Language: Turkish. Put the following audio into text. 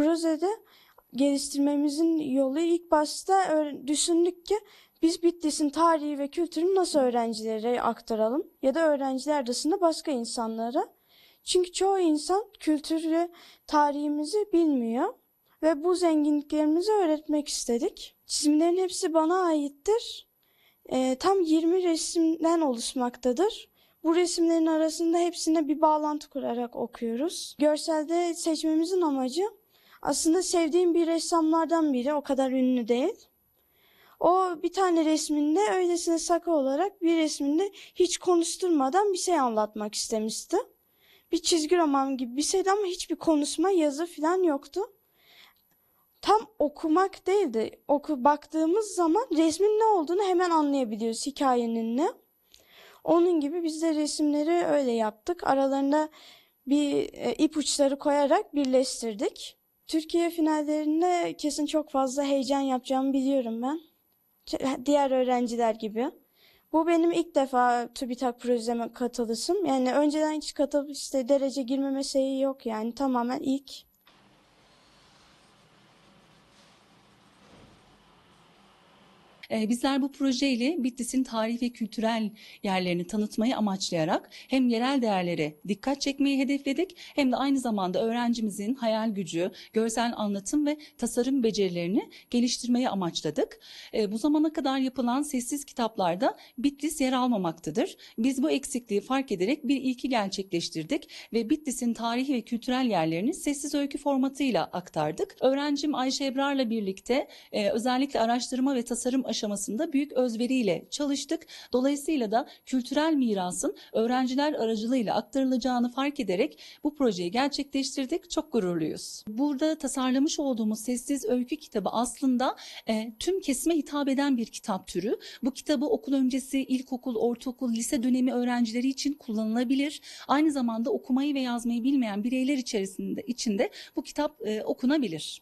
Projede geliştirmemizin yolu ilk başta düşündük ki biz Bitlis'in tarihi ve kültürünü nasıl öğrencilere aktaralım ya da öğrenciler arasında başka insanlara. Çünkü çoğu insan kültür ve tarihimizi bilmiyor ve bu zenginliklerimizi öğretmek istedik. Çizimlerin hepsi bana aittir. Ee, tam 20 resimden oluşmaktadır. Bu resimlerin arasında hepsine bir bağlantı kurarak okuyoruz. Görselde seçmemizin amacı aslında sevdiğim bir ressamlardan biri, o kadar ünlü değil. O bir tane resminde öylesine sakı olarak bir resminde hiç konuşturmadan bir şey anlatmak istemişti. Bir çizgi roman gibi bir şeydi ama hiçbir konuşma, yazı falan yoktu. Tam okumak değildi. Oku baktığımız zaman resmin ne olduğunu hemen anlayabiliyoruz hikayenin ne. Onun gibi biz de resimleri öyle yaptık. Aralarında bir e, ipuçları koyarak birleştirdik. Türkiye finallerinde kesin çok fazla heyecan yapacağımı biliyorum ben. Diğer öğrenciler gibi. Bu benim ilk defa TÜBİTAK projeme katılışım. Yani önceden hiç katılıp işte derece girmeme şeyi yok yani tamamen ilk. Ee, Bizler bu projeyle Bitlis'in tarihi ve kültürel yerlerini tanıtmayı amaçlayarak hem yerel değerlere dikkat çekmeyi hedefledik hem de aynı zamanda öğrencimizin hayal gücü, görsel anlatım ve tasarım becerilerini geliştirmeyi amaçladık. Ee, Bu zamana kadar yapılan sessiz kitaplarda Bitlis yer almamaktadır. Biz bu eksikliği fark ederek bir ilki gerçekleştirdik ve Bitlis'in tarihi ve kültürel yerlerini sessiz öykü formatıyla aktardık. Öğrencim Ayşe Ebrar'la birlikte e, özellikle araştırma ve tasarım aşamasında büyük özveriyle çalıştık. Dolayısıyla da kültürel mirasın öğrenciler aracılığıyla aktarılacağını fark ederek bu projeyi gerçekleştirdik. Çok gururluyuz. Burada tasarlamış olduğumuz sessiz öykü kitabı aslında e, tüm kesime hitap eden bir kitap türü. Bu kitabı okul öncesi, ilkokul, ortaokul, lise dönemi öğrencileri için kullanılabilir. Aynı zamanda okumayı ve yazmayı bilmeyen bireyler içerisinde içinde bu kitap e, okunabilir.